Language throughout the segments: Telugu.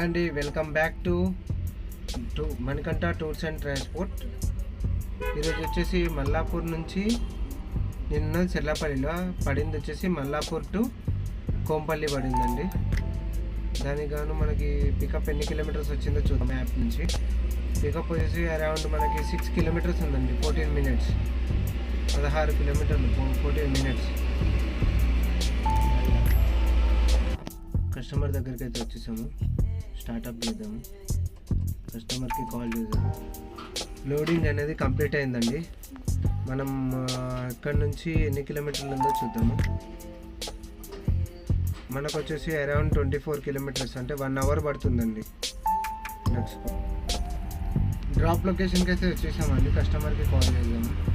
అండి welcome back to to Manikanta tours and transport ఈరోజు వచ్చేసి మల్లాపూర్ నుంచి నిన్న చెల్లపల్లిలో పడింది వచ్చేసి మల్లాపూర్ టు కోంపల్లి పడిందండి. దానికి గాను మనకి పికప్ ఎన్ని కిలోమీటర్స్ వచ్చిందో చూద్దాం యాప్ నుంచి. పికప్ వచ్చేసి అరౌండ్ మనకి సిక్స్ కిలోమీటర్స్ ఉందండి ఫోర్టీన్ మినిట్స్ పదహారు కిలోమీటర్లు ఫోర్టీన్ మినిట్స్ కస్టమర్ దగ్గరికి అయితే వచ్చేసాము. స్టార్ట్అప్ చేద్దాము కస్టమర్కి కాల్ చేద్దాం. లోడింగ్ అనేది కంప్లీట్ అయిందండి. మనం ఇక్కడ నుంచి ఎన్ని కిలోమీటర్లు ఉందో చూద్దాము. మనకు వచ్చేసి అరౌండ్ ట్వంటీ ఫోర్ కిలోమీటర్స్ అంటే వన్ అవర్ పడుతుందండి. నెక్స్ట్ డ్రాప్ లొకేషన్కి అయితే వచ్చేసామండి. కస్టమర్కి కాల్ చేద్దాము.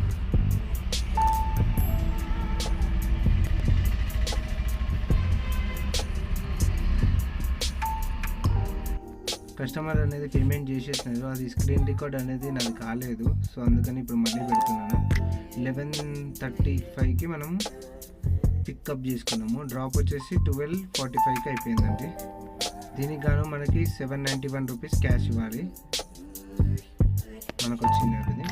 కస్టమర్ అనేది పేమెంట్ చేసేసినారు. అది స్క్రీన్ రికార్డ్ అనేది నాది కాలేదు. సో అందుకని ఇప్పుడు మళ్ళీ పెడుతున్నాను. లెవెన్ థర్టీ ఫైవ్కి మనం పికప్ చేసుకున్నాము. డ్రాప్ వచ్చేసి ట్వెల్వ్ ఫార్టీ ఫైవ్కి అయిపోయిందండి. దీనికి గాను మనకి seven ninety one rupees cash ఇవ్వాలి. మనకు వచ్చింది అది.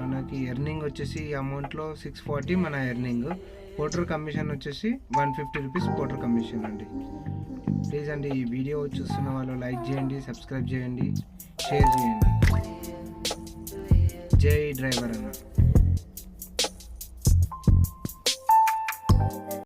మనకి ఎర్నింగ్ వచ్చేసి అమౌంట్లో సిక్స్ ఫార్టీ మన ఎర్నింగ్ పోటర్ కమిషన్ వచ్చేసి one fifty rupees Porter commission అండి. ప్లీజ్ అండి ఈ వీడియో చూస్తున్న వాళ్ళు లైక్ చేయండి సబ్స్క్రైబ్ చేయండి షేర్ చేయండి. జై డ్రైవర్ అన్న.